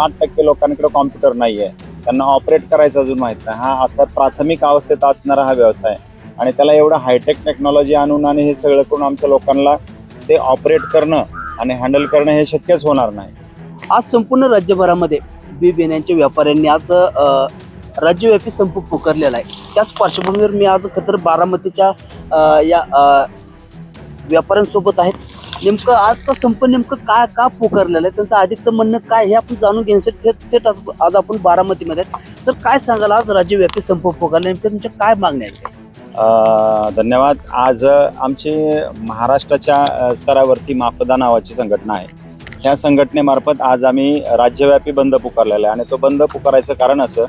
साठ टक्के लोकांकडे कॉम्प्युटर नाही आहे त्यांना ऑपरेट करायचं अजून माहीत नाही. हा आता प्राथमिक अवस्थेत असणारा हा व्यवसाय आणि त्याला एवढं हायटेक टेक्नॉलॉजी आणून आणि हे सगळं करून आमच्या लोकांना ते ऑपरेट करणं आणि हँडल करणं हे शक्यच होणार नाही. आज संपूर्ण राज्यभरामध्ये बी बियाण्यांच्या व्यापाऱ्यांनी आज राज्यव्यापी संप पुकारलेला आहे. त्याच पार्श्वभूमीवर मी आज खतर बारामतीच्या या व्यापाऱ्यांसोबत आहेत. नेमकं आजचा संप नेमकं काय का पुकारलेलं आहे? त्यांचं आधीचं म्हणणं काय हे आपण जाणून घेण्यासाठी थेट थेट आज आपण बारामतीमध्ये आहेत. सर काय सांगाल? आज राज्यव्यापी संप पुकारले नेमकं तुमच्या काय मागण्या आहेत? धन्यवाद. आज आमची महाराष्ट्राच्या स्तरावरती माफदा नावाची संघटना आहे. ह्या संघटनेमार्फत आज आम्ही राज्यव्यापी बंद पुकारलेला आहे. आणि तो बंद पुकारायचं कारण असं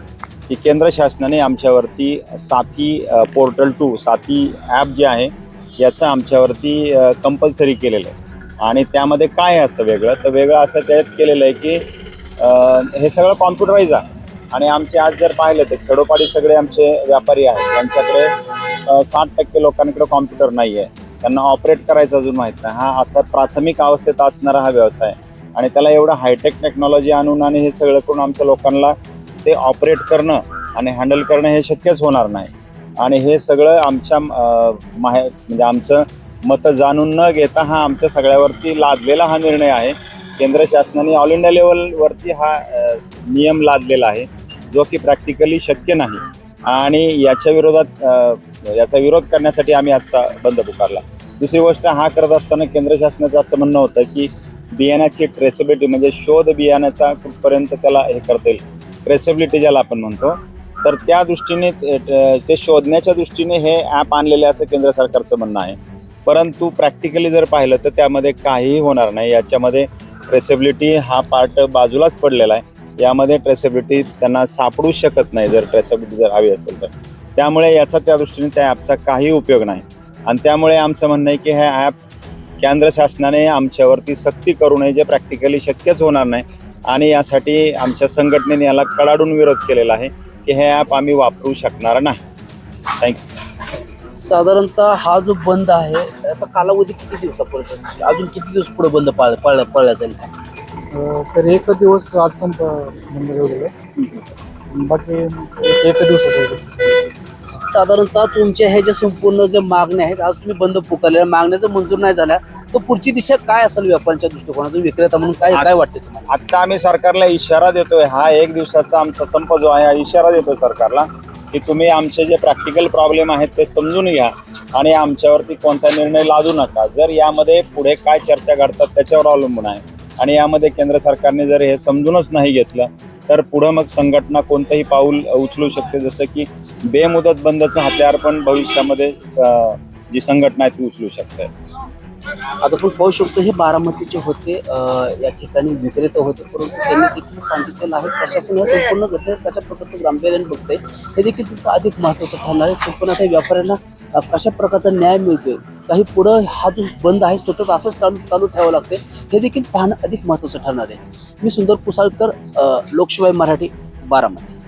की केंद्र शासनाने आमच्यावरती साथी पोर्टल टू साथी ॲप जे आहे याचं आमच्यावरती कंपल्सरी केलेलं आहे. आणि त्यामध्ये काय असं वेगळं? तर वेगळं असं त्यात केलेलं आहे की हे सगळं कॉम्प्युटराईज आहे. आणि आमचे आज जर पाहिलं तर खेडोपाडी सगळे आमचे व्यापारी आहेत. त्यांच्याकडे साठ टक्के लोकांकडे कॉम्प्युटर नाही आहे. त्यांना ऑपरेट करायचं अजून माहीत नाही. हा आता प्राथमिक अवस्थेत असणारा हा व्यवसाय आणि त्याला एवढं हायटेक टेक्नॉलॉजी आणून आणि हे सगळं करून आमच्या लोकांना ते ऑपरेट करणं आणि हँडल करणं हे शक्यच होणार नाही. आणि हे सगळं आमच्या माहे म्हणजे आमचं मतं जाणून न घेता हा आमच्या सगळ्यावरती लादलेला हा निर्णय आहे. केंद्र शासनाने ऑल इंडिया लेवलवरती हा नियम लादलेला आहे जो की प्रॅक्टिकली शक्य नाही. आणि याच्या विरोधात याचा विरोध करण्यासाठी आम्ही आजचा बंद पुकारला. दुसरी गोष्ट हा करत असताना केंद्र शासनाचं असं म्हणणं होतं की बियाण्याची ट्रेसेबिलिटी म्हणजे शोध बियाण्याचा कुठपर्यंत त्याला हे करता येईल. ट्रेसेबिलिटी ज्याला आपण म्हणतो तर त्या दृष्टीने ते ते शोधण्याच्या दृष्टीने हे ॲप आणलेले असं केंद्र सरकारचं म्हणणं आहे. परंतु प्रॅक्टिकली जर पाहिलं तर त्यामध्ये काहीही होणार नाही. याच्यामध्ये ट्रेसेबिलिटी हा पार्ट बाजूलाच पडलेला आहे. यामध्ये ट्रेसेबिलिटी त्यांना सापडूच शकत नाही जर ट्रेसेबिलिटी जर हवी असेल तर. त्यामुळे याचा त्या दृष्टीने त्या ॲपचा काही उपयोग नाही. आणि त्यामुळे आमचं म्हणणं आहे की हे ॲप केंद्र शासनाने आमच्यावरती सक्ती करू नये जे प्रॅक्टिकली शक्यच होणार नाही. आणि यासाठी आमच्या संघटनेने याला कडाडून विरोध केलेला आहे की हे ॲप आम्ही वापरू शकणार नाही. थँक्यू साधारणतः हा जो बंद आहे त्याचा कालावधी किती दिवसापर्यंत अजून किती दिवस पुढे बंद पाळ पाळला पाळला जाईल? तर एक दिवस आज संप बंद ठेवलेलं आहे बाकी एक एक दिवसाचं साधारणतः तुमच्या ह्या ज्या संपूर्ण ज्या मागण्या आहेत आज तुम्ही बंद पुकारलेल्या मागण्या जर मंजूर नाही झाल्या तर पुढची दिशा काय असेल व्यापाऱ्यांच्या दृष्टिकोनातून? विक्रेता म्हणून काय काय वाटते तुम्हाला? आत्ता आम्ही सरकारला इशारा देतोय. हा एक दिवसाचा आमचा संप जो आहे हा इशारा देतोय सरकारला की तुम्ही आमचे जे प्रॅक्टिकल प्रॉब्लेम आहेत ते समजून घ्या आणि आमच्यावरती कोणता निर्णय लादू नका. जर यामध्ये पुढे काय चर्चा घडतात त्याच्यावर अवलंबून आहे. आणि यामध्ये केंद्र सरकारने जर हे समजूनच नाही घेतलं तर पुढं मग संघटना कोणतंही पाऊल उचलू शकते. जसं की बेमुदत बंदचं हत्यार पण भविष्यामध्ये जी संघटना आहे ती उचलू शकते. आता आपण पाहू शकतो हे बारामतीचे होते या ठिकाणी विक्रेते होते परंतु त्यांनी देखील सांगितलेलं आहे प्रशासन या संपूर्ण घटनेत कशा प्रकारचं गांभीर्याने बघतंय. हे देखील तितकं अधिक महत्त्वाचं ठरणार आहे. संपूर्ण त्या व्यापाऱ्यांना कशा प्रकारचा न्याय मिळतोय काही पुढं हा जो बंद आहे सतत असंच चालू चालू ठेवावं लागते हे देखील पाहणं अधिक महत्त्वाचं ठरणार आहे. मी सुंदर कुसाळकर लोकशिवाय मराठी बारामती.